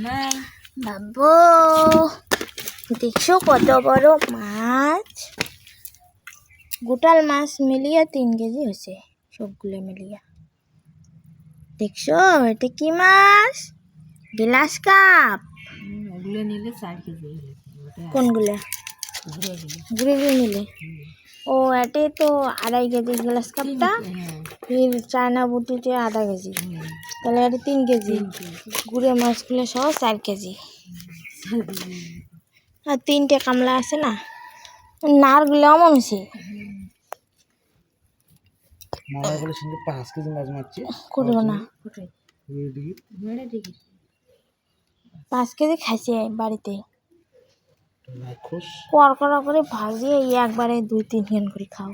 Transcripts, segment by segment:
বাবু দেখছ কত বড় মাছ? গোটাল মাছ মিলিয়া তিন কেজি হয়েছে সবগুলো মিলিয়া। দেখছ এটা কি মাছ? Glass cup. ওগুলো নিলে চার কেজি কোনগুলো? ঘুরে ঘুরে ঘুরে নিলে। ও এটাই তো আড়াই কেজি গ্লাস কাপটা ফির চায়না বুটিতে আধা কেজি। তাহলে এটা তিন কেজি। গুড়ে মাছগুলো সহ চার কেজি। আর তিনটে কামলা আছে না নারগুলো মারা বলে পাঁচ কেজি মাছ মারছে। করব না। পাঁচ কেজি খাইছে বাড়িতে। রাক্ষস কর করে ভাজিয়ে একবারে দুই তিন খান করে খাও।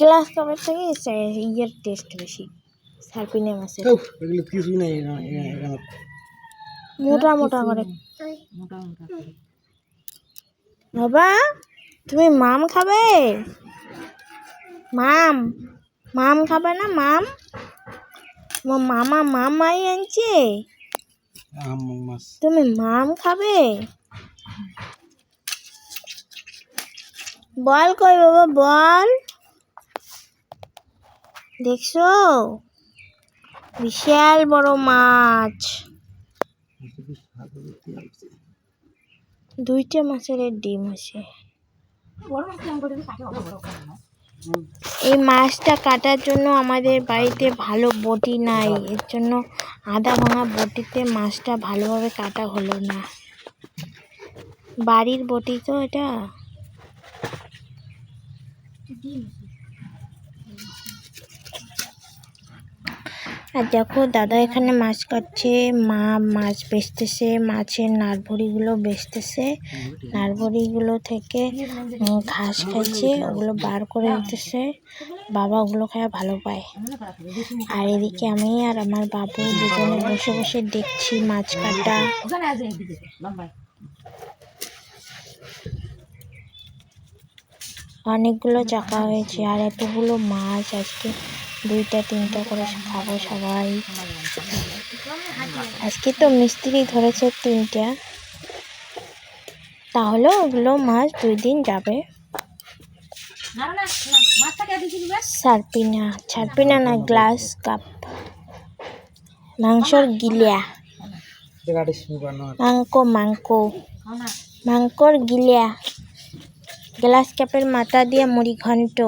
গ্লাস কাপের থেকে ইয়ের টেস্ট বেশি সার্পিনে মাছের। নেই মোটা মোটা করে। বাবা তুমি মাম খাবে? মাম মাম খাবে না মাম? মামা মামাই আনছে? আম মাছ তুমি মাম খাবে? বল কই বাবা বল। দেখছ? বিশাল বড় মাছ। দুইটা মাছের ডিম আছে। বড় মাছ এই মাছটা কাটার জন্য আমাদের বাড়িতে ভালো বটি নাই। এর জন্য আদা ভাঙা বটিতে মাছটা ভালোভাবে কাটা হলো না। বাড়ির বটি তো এটা। আর দেখো, দাদা এখানে মাছ কাটছে, মা মাছ বেচতেছে, মাছের নারভরিগুলো বেচতেছে। নারভরিগুলো থেকে ঘাস খাইছে, ওগুলো বার করে দিতেছে। বাবা ওগুলো খায় ভালো পায়। আর এদিকে আমি আর আমার বাবু দুজনে বসে বসে দেখছি মাছ কাটা। অনেকগুলো চাকা হয়েছে, আর এতগুলো মাছ আজকে দুইটা, তিনটা করে খাব সবাই। আজকে তো মিস্ত্রি ধরেছে তিনটা। তাহলে ওগুলো মাছ দুই দিন যাবে। সারপিনা সারপিনা না, গ্লাস কাপ। মাংসর গিলিয়া। মাংক মাংক মাংকর গিলিয়া। গ্লাস কাপের মাথা দিয়ে মুড়ি ঘন্ট।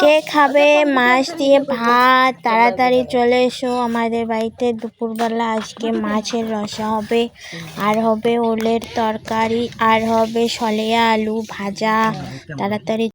কে খাবে? মাছ দিয়ে ভাত। তাড়াতাড়ি চলে এসো। আমাদের বাড়িতে দুপুরবেলা আজকে মাছের রসা হবে। আর হবে ওলের তরকারি। আর হবে সলেয়া আলু ভাজা। তাড়াতাড়ি